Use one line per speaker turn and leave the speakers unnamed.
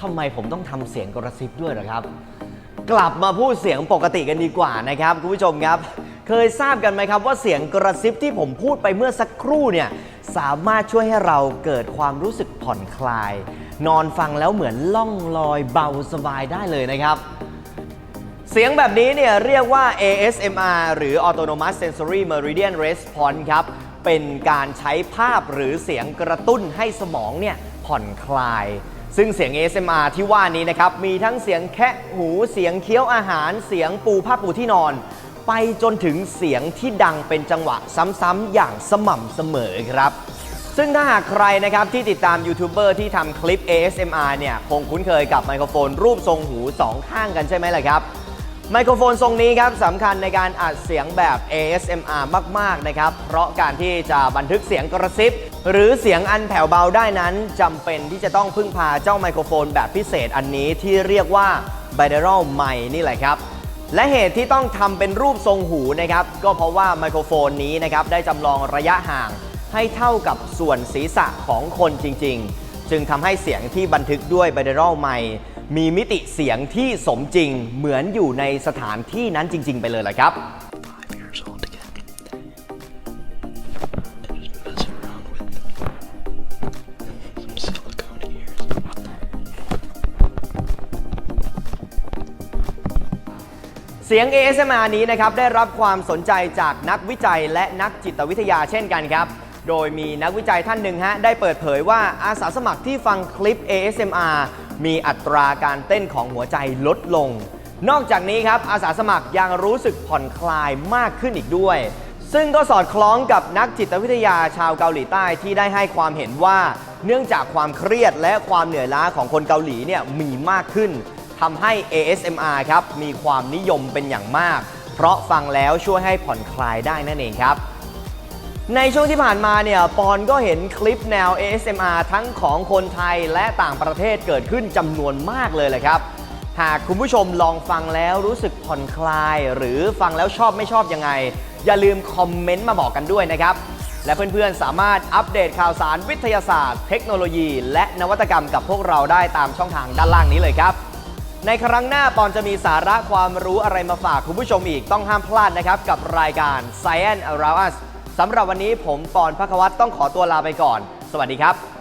ทำไมผมต้องทำเสียงกระซิบด้วยหรอครับ กลับมาพูดเสียงปกติกันดีกว่านะครับคุณผู้ชมครับ เคยทราบกันไหมครับว่าเสียงกระซิบที่ผมพูดไปเมื่อสักครู่เนี่ยสามารถช่วยให้เราเกิดความรู้สึกผ่อนคลาย นอนฟังแล้วเหมือนล่องลอยเบาสบายได้เลยนะครับ เสียงแบบนี้เนี่ยเรียกว่า ASMR หรือ Autonomous Sensory Meridian Response ครับเป็นการใช้ภาพหรือเสียงกระตุ้นให้สมองเนี่ยผ่อนคลาย ซึ่งเสียง ASMR ที่ว่านี้นะครับ มีทั้งเสียงแคะหูเสียงเคี้ยวอาหาร เสียงปูผ้าปูที่นอน ไปจนถึงเสียงที่ดังเป็นจังหวะซ้ำๆอย่างสม่ำเสมอครับ ซึ่งถ้าหากใครนะครับที่ติดตามยูทูบเบอร์ที่ทำคลิป ASMR เนี่ยคงคุ้นเคยกับไมโครโฟนรูปทรงหูสองข้างกันใช่ไหมล่ะครับ ไมโครโฟนทรงนี้ครับสำคัญในการอัดเสียงแบบ ASMR มาก ๆ นะครับ เพราะการที่จะบันทึกเสียงกระซิบ หรือเสียงอันแผ่วเบาได้นั้นจำเป็นที่จะต้องพึ่งพาเจ้าไมโครโฟนแบบพิเศษอันนี้ที่เรียกว่า binaural mic นี่แหละครับ และเหตุที่ต้องทำเป็นรูปทรงหูนะครับ ก็เพราะว่าไมโครโฟนนี้นะครับได้จำลองระยะห่างให้เท่ากับส่วนศีรษะของคนจริง ๆ จึงทำให้เสียงที่บันทึกด้วย binaural mic มีมิติเสียงที่สมจริงเหมือนอยู่ในสถานที่นั้นจริง ๆ ไปเลยแหละครับ เสียง ASMR นี้นะครับได้รับความสนใจจากนักวิจัยและนักจิตวิทยาเช่นกันครับ โดยมีนักวิจัยท่านหนึ่งฮะได้เปิดเผยว่าอาสาสมัครที่ฟังคลิป ASMR มีอัตราการเต้นของหัวใจลดลง นอกจากนี้ครับอาสาสมัครยังรู้สึกผ่อนคลายมากขึ้นอีกด้วย ซึ่งก็สอดคล้องกับนักจิตวิทยาชาวเกาหลีใต้ที่ได้ให้ความเห็นว่า เนื่องจากความเครียดและความเหนื่อยล้าของคนเกาหลีเนี่ยมีมากขึ้นทำให้ ASMR ครับมีความนิยมเป็นอย่างมาก เพราะฟังแล้วช่วยให้ผ่อนคลายได้นั่นเองครับ ในช่วงที่ผ่านมาเนี่ยปอนก็เห็นคลิปแนว ASMR ทั้งของคนไทยและต่างประเทศเกิดขึ้นจำนวนมากเลยแหละครับ หากคุณผู้ชมลองฟังแล้วรู้สึกผ่อนคลาย หรือฟังแล้วชอบไม่ชอบยังไง อย่าลืมคอมเมนต์มาบอกกันด้วยนะครับ และเพื่อนๆสามารถอัปเดตข่าวสารวิทยาศาสตร์ เทคโนโลยี และนวัตกรรมกับพวกเราได้ตามช่องทางด้านล่างนี้เลยครับ ในครั้งหน้าปอนจะมีสาระความรู้อะไรมาฝากคุณผู้ชมอีกต้องห้ามพลาดนะครับกับรายการ Science Around Us สำหรับวันนี้ผมปอนพักวัตต้องขอตัวลาไปก่อน สวัสดีครับ